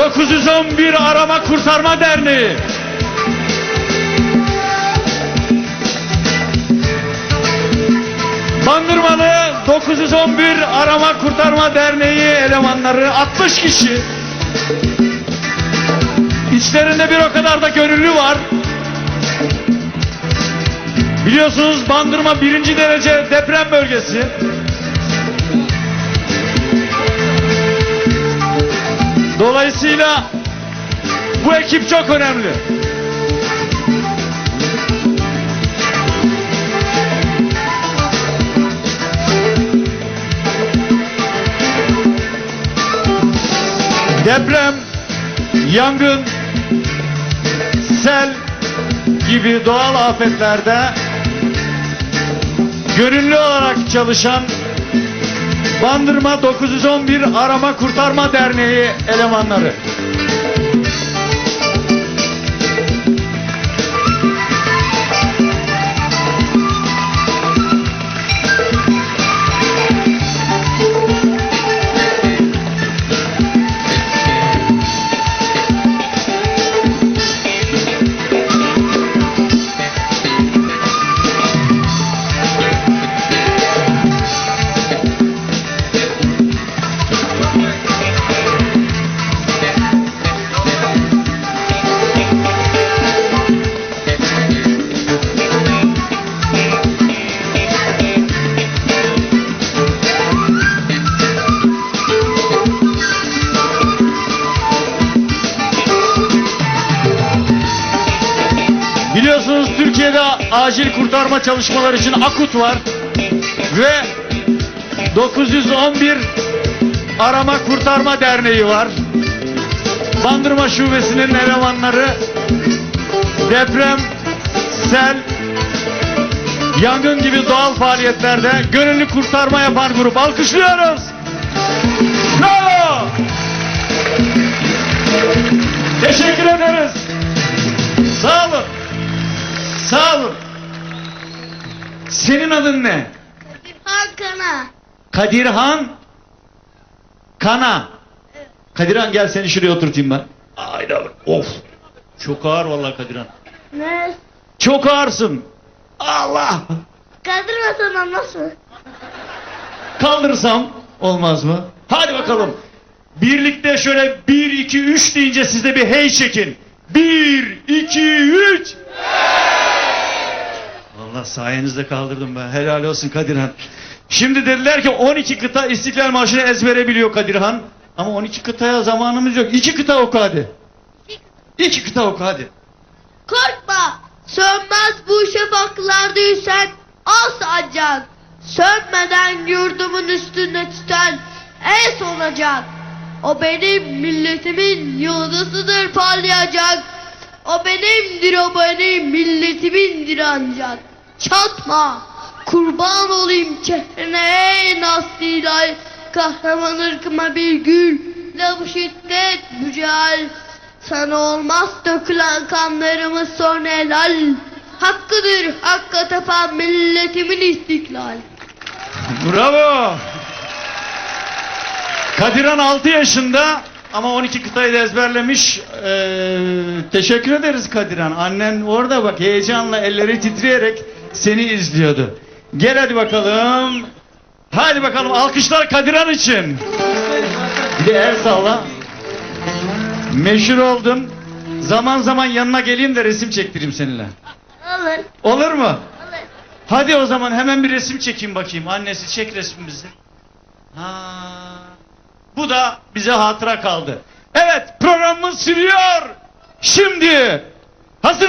911 Arama Kurtarma Derneği. Bandırmalı 911 Arama Kurtarma Derneği elemanları 60 kişi. İçlerinde bir o kadar da gönüllü var. Biliyorsunuz Bandırma birinci derece deprem bölgesi. Dolayısıyla bu ekip çok önemli. Deprem, yangın, sel gibi doğal afetlerde gönüllü olarak çalışan Bandırma 911 Arama Kurtarma Derneği elemanları. Biliyorsunuz Türkiye'de acil kurtarma çalışmaları için AKUT var ve 911 Arama Kurtarma Derneği var. Bandırma Şubesi'nin elemanları deprem, sel, yangın gibi doğal faaliyetlerde gönüllü kurtarma yapan grup. Alkışlıyoruz. Bravo! Senin adın ne? Hakan'a. Kadirhan Kana. Kadirhan gel seni şuraya oturtayım ben. Hayda. Of. Çok ağır vallahi Kadirhan. Ne? Çok ağırsın. Allah. Kaldırmasana nasıl? Kaldırırsam olmaz mı? Hadi bakalım. Birlikte şöyle 1 2 3 deyince siz de bir hey çekin. 1 2 3 Allah sayenizde kaldırdım ben. Helal olsun Kadirhan. Şimdi dediler ki 12 kıta İstiklal Marşı'nı ezbere biliyor Kadirhan. Ama 12 kıtaya zamanımız yok. 2 kıta oku hadi. 2 kıta oku hadi. Korkma. Sönmez bu şafaklarda yüsen al sancak. Sönmeden yurdumun üstünde tüten es olacak. O benim milletimin yıldızıdır parlayacak. O benimdir o benim milletimindir ancak. Çatma. Kurban olayım çehrene ey nastilay. Kahraman ırkıma bir gül. La bu şiddet mücahil. Sana olmaz dökülen kanlarımız son helal. Hakkıdır hakka tapan milletimin istiklal. Bravo. Kadirhan 6 yaşında ama 12 kıtayı da ezberlemiş. Ee, teşekkür ederiz Kadirhan. Annen orada bak heyecanla elleri titreyerek seni izliyordu. Gel hadi bakalım. Hadi bakalım alkışlar Kadirhan için. Bir de el salla. Meşhur oldun. Zaman zaman yanına geleyim de resim çektireyim seninle. Alın, Olur mu? alın. Hadi o zaman hemen bir resim çekeyim bakayım. Annesi çek resmimizi. Ha. Bu da bize hatıra kaldı. Evet programımız sürüyor. Şimdi hazır mı?